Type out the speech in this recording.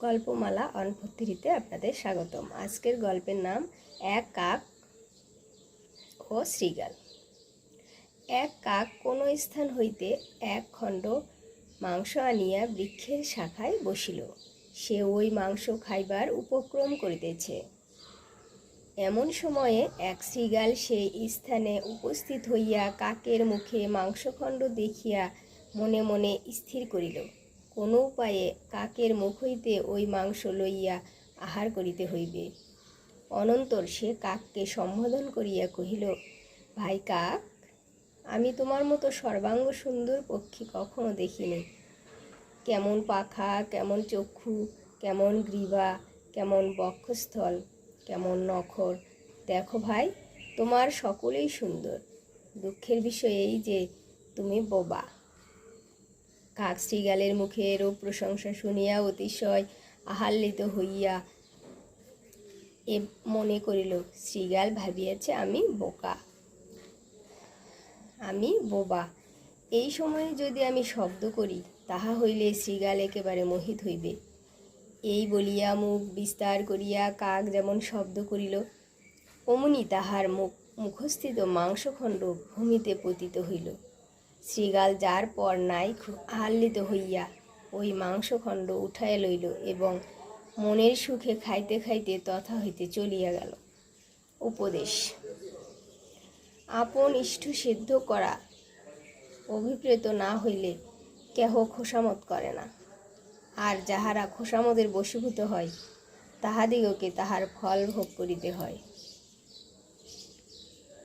গল্পমালা অনভর্তিতে আপনাদের স্বাগতম। আজকের গল্পের নাম এক কাক ও শ্রীগাল। এক কাক কোনো স্থান হইতে এক খণ্ড মাংস আনিয়া বৃক্ষের শাখায় বসিল। সে ওই মাংস খাইবার উপক্রম করিতেছে। এমন সময়ে এক শ্রীগাল সেই স্থানে উপস্থিত হইয়া কাকের মুখে মাংসখণ্ড দেখিয়া মনে মনে স্থির করিল। কোনো উপায়ে কাকের মুখ হইতে ওই মাংস লইয়া আহার করিতে হইবে? অনন্তর সে কাককে সম্বোধন করিয়া কহিল, ভাই কাক, আমি তোমার মতো সর্বাঙ্গ সুন্দর পক্ষী কখনো দেখিনি। কেমন পাখা, কেমন চক্ষু, কেমন গ্রীবা, কেমন বক্ষস্থল, কেমন নখর। দেখো ভাই, তোমার সকলেই সুন্দর। দুঃখের বিষয় এই যে, তুমি বোবা। কাক শ্রীগালের মুখে এরূপ প্রশংসা শুনিয়া অতিশয় আহ্লাদিত হইয়া এ মনে করিল, শ্রীগাল ভাবিয়াছে আমি বোকা। আমি বোবা। এই সময়ে যদি আমি শব্দ করি, তাহা হইলে শ্রীগাল একেবারে মোহিত হইবে। এই বলিয়া মুখ বিস্তার করিয়া কাক যেমন শব্দ করিল, অমনি তাহার মুখ মুখস্থিত মাংসখণ্ড ভূমিতে পতিত হইল। শ্রীগাল যার পর নাই খুব আহ্লিত হইয়া ওই মাংসখণ্ড উঠাইয়া লইল এবং মনের সুখে খাইতে খাইতে তথা হইতে চলিয়া গেল। উপদেশ। আপন ইষ্ট সিদ্ধ করা। অভিপ্রেত না হইলে কেহ খোসামত করে না। আর যাহারা খোসামদের বশীভূত হয়, তাহাদিগকে তাহার ফল ভোগ করিতে হয়।